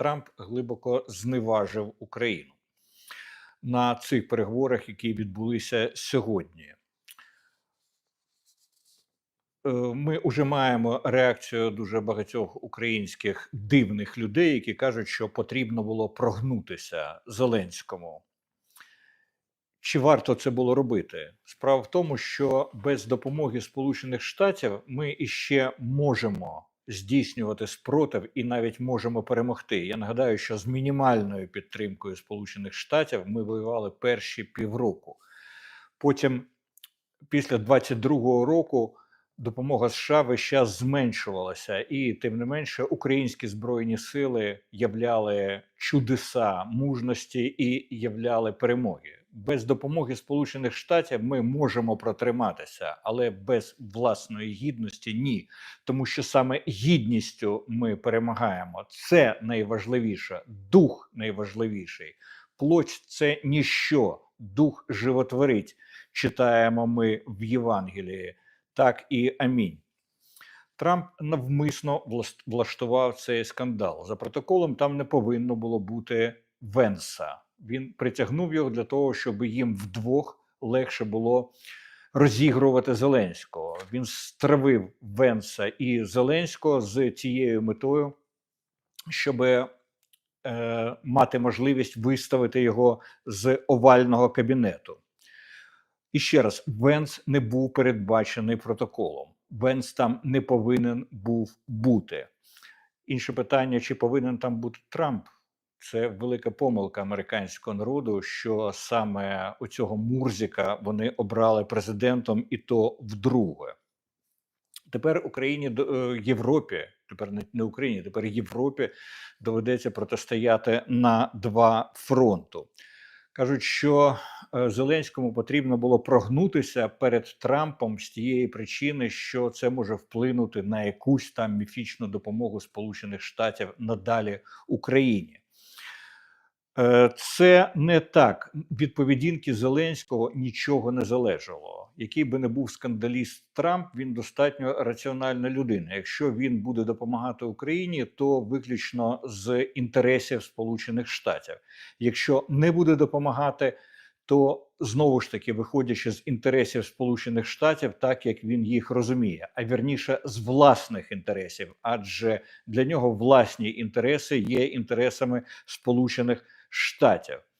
Трамп глибоко зневажив Україну на цих переговорах, які відбулися сьогодні. Е, Ми вже маємо реакцію дуже багатьох українських дивних людей, які кажуть, що потрібно було прогнутися Зеленському. Чи варто це було робити? Справа в тому, що без допомоги Сполучених Штатів ми іще можемо здійснювати спротив і навіть можемо перемогти. Я нагадаю, що з мінімальною підтримкою Сполучених Штатів ми воювали перші півроку. Потім, після 22-го року, допомога США весь час зменшувалася, і тим не менше українські збройні сили являли чудеса мужності і являли перемоги. Без допомоги Сполучених Штатів ми можемо протриматися, але без власної гідності ні. Тому що саме гідністю ми перемагаємо. Це найважливіше, дух найважливіший. Плоть це ніщо, дух животворить. Читаємо ми в Євангелії. Так і амінь. Трамп навмисно влаштував цей скандал. За протоколом там не повинно було бути Венса. Він притягнув його для того, щоб їм вдвох легше було розігрувати Зеленського. Він стравив Венса і Зеленського з тією метою, щоб е, мати можливість виставити його з овального кабінету. І ще раз, Венс не був передбачений протоколом. Венс там не повинен був бути. Інше питання: чи повинен там бути Трамп? Це велика помилка американського народу, що саме у цього Мурзіка вони обрали президентом, і то вдруге. Тепер Україні е, Європі, тепер не, Україні, тепер Європі доведеться протистояти на два фронту. Кажуть, що Зеленському потрібно було прогнутися перед Трампом з тієї причини, що це може вплинути на якусь там міфічну допомогу Сполучених Штатів надалі Україні. Е, Це не так. Від поведінки Зеленського нічого не залежало. Який би не був скандаліст Трамп, він достатньо раціональна людина. Якщо він буде допомагати Україні, то виключно з інтересів Сполучених Штатів. Якщо не буде допомагати, то знову ж таки, виходячи з інтересів Сполучених Штатів, так як він їх розуміє, а вірніше з власних інтересів, адже для нього власні інтереси є інтересами Сполучених Штатів.